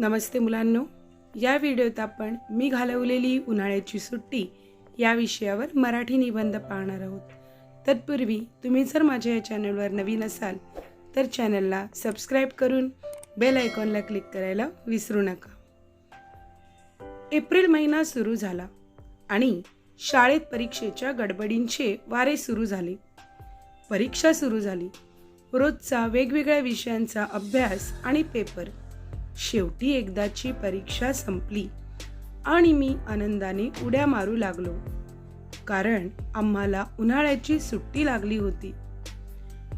नमस्ते मुलांनो. या व्हिडिओत आपण मी घालवलेली उन्हाळ्याची सुट्टी या विषयावर मराठी निबंध पाहणार आहोत. तत्पूर्वी तुम्ही जर माझ्या या चॅनलवर नवीन असाल तर चॅनलला सबस्क्राईब करून बेल आयकॉनला क्लिक करायला विसरू नका. एप्रिल महिना सुरू झाला आणि शाळेत परीक्षेच्या गडबडींचे वारे सुरू झाले. परीक्षा सुरू झाली. रोजचा वेगवेगळ्या विषयांचा अभ्यास आणि पेपर शेवटी एकदाची परीक्षा संपली आणि मी आनंदाने उड्या मारू लागलो. कारण आम्हाला उन्हाळ्याची सुट्टी लागली होती.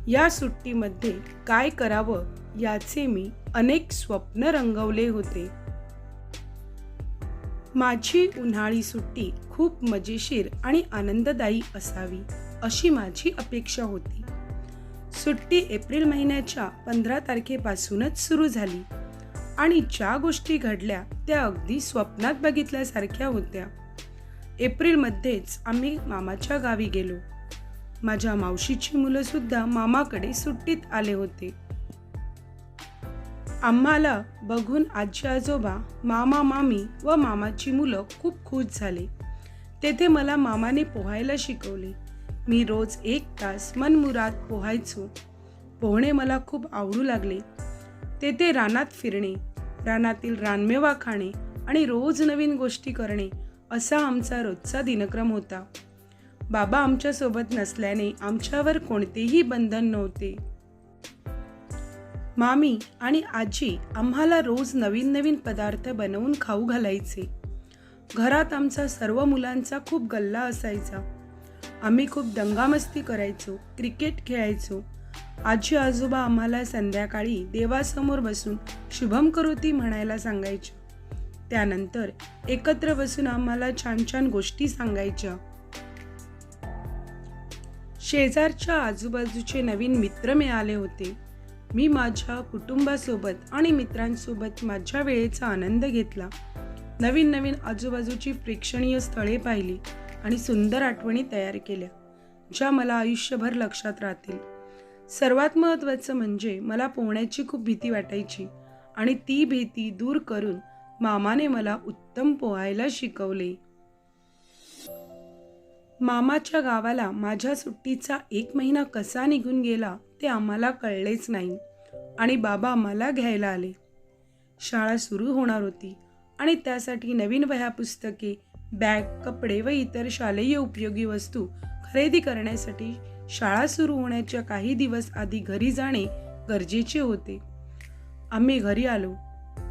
या सुट्टीमध्ये काय करावं याचे मी अनेक स्वप्न रंगवले होते. माझी उन्हाळी सुट्टी खूप मजेशीर आणि आनंददायी असावी अशी माझी अपेक्षा होती. सुट्टी एप्रिल महिन्याच्या पंधरा तारखेपासूनच सुरू झाली. आणि ज्या गोष्टी घडल्या त्या अगदी स्वप्नात बघितल्यासारख्या होत्या. एप्रिलमध्येच आम्ही मामाच्या गावी गेलो. माझ्या मावशीची मुलंसुद्धा मामाकडे सुट्टीत आले होते. आम्हाला बघून आजी आजोबा मामा मामी व मामाची मुलं खूप खुश झाले. तेथे मला मामाने पोहायला शिकवले. मी रोज एक तास मनमुरात पोहायचो. पोहणे मला खूप आवडू लागले. तेथे रानात फिरणे रानातील रानमेवा खाणे आणि रोज नवीन गोष्टी करणे असा आमचा रोजचा दिनक्रम होता. बाबा आमच्यासोबत नसल्याने आमच्यावर कोणतेही बंधन नव्हते. मामी आणि आजी आम्हाला रोज नवीन नवीन पदार्थ बनवून खाऊ घालायचे. घरात आमचा सर्व मुलांचा खूप गल्ला असायचा. आम्ही खूप दंगामस्ती करायचो क्रिकेट खेळायचो आजी आजोबा आम्हाला संध्याकाळी देवासमोर बसून शुभम करोती म्हणायला सांगायच्या त्यानंतर एकत्र बसून आम्हाला छान छान गोष्टी सांगायच्या. शेजारच्या आजूबाजूचे नवीन मित्र मिळाले होते. मी माझ्या कुटुंबासोबत आणि मित्रांसोबत माझ्या वेळेचा आनंद घेतला. नवीन नवीन आजूबाजूची प्रेक्षणीय स्थळे पाहिली आणि सुंदर आठवणी तयार केल्या ज्या मला आयुष्यभर लक्षात राहतील. सर्वात महत्त्वाचं म्हणजे मला पोहण्याची खूप भीती वाटायची आणि ती भीती दूर करून मामाने मला उत्तम पोहायला शिकवले. मामाच्या गावाला माझ्या सुट्टीचा एक महिना कसा निघून गेला ते आम्हाला कळलेच नाही आणि बाबा मला घ्यायला आले. शाळा सुरू होणार होती आणि त्यासाठी नवीन वह्या पुस्तके बॅग कपडे व इतर शालेय उपयोगी वस्तू खरेदी करण्यासाठी शाळा सुरू होण्याच्या काही दिवस आधी घरी जाणे गरजेचे होते. आम्ही घरी आलो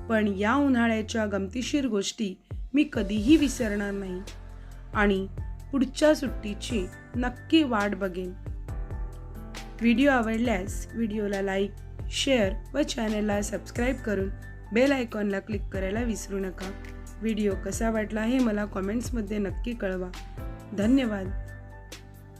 पण या उन्हाळ्याच्या गमतीशीर गोष्टी मी कधीही विसरणार नाही आणि पुढच्या सुट्टीची नक्की वाट बघेन. व्हिडिओ आवडल्यास व्हिडिओला लाईक शेअर व चॅनलला सबस्क्राईब करून बेल आयकॉनला क्लिक करायला विसरू नका. व्हिडिओ कसा वाटला हे मला कॉमेंट्समध्ये नक्की कळवा. धन्यवाद.